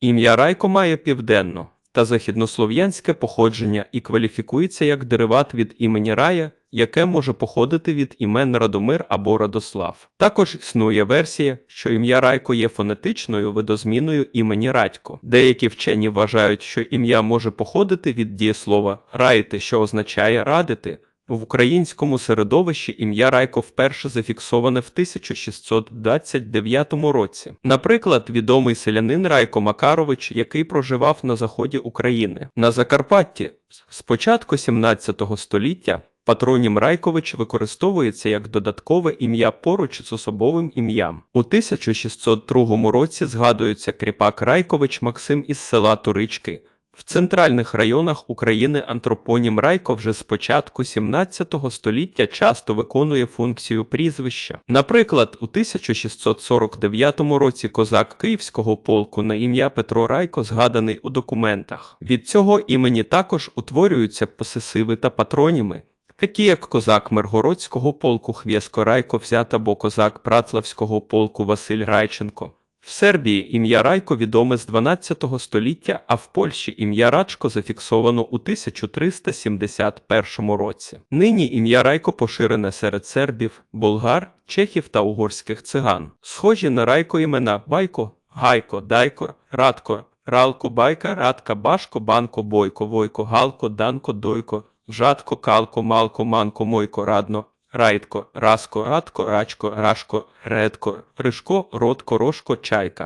Ім'я Райко має південно та західнослов'янське походження і кваліфікується як дериват від імені Рая, яке може походити від імен Радомир або Радослав. Також існує версія, що ім'я Райко є фонетичною видозміною імені Радько. Деякі вчені вважають, що ім'я може походити від дієслова раїти, що означає радити. В українському середовищі ім'я Райко вперше зафіксоване в 1629 році. Наприклад, відомий селянин Райко Макарович, який проживав на заході України. На Закарпатті з початку 17 століття патронім Райкович використовується як додаткове ім'я поруч з особовим ім'ям. У 1602 році згадується кріпак Райкович Максим із села Турички. В центральних районах України антропонім Райко вже з початку 17 століття часто виконує функцію прізвища. Наприклад, у 1649 році козак Київського полку на ім'я Петро Райко згаданий у документах. Від цього імені також утворюються посесиви та патроніми. Такі як козак Миргородського полку Хвєско Райко взят або козак Працлавського полку Василь Райченко. В Сербії ім'я Райко відоме з 12 століття, а в Польщі ім'я Рачко зафіксовано у 1371 році. Нині ім'я Райко поширене серед сербів, болгар, чехів та угорських циган. Схожі на Райко імена Байко, Гайко, Дайко, Радко, Ралко, Байка, Радка, Башко, Банко, Бойко, Войко, Галко, Данко, Дойко, Жадко, Калко, Малко, Манко, Мойко, Радно, Райтко, Раско, Радко, Рачко, Рашко, Редко, Ришко, родко, Рошко, Чайка.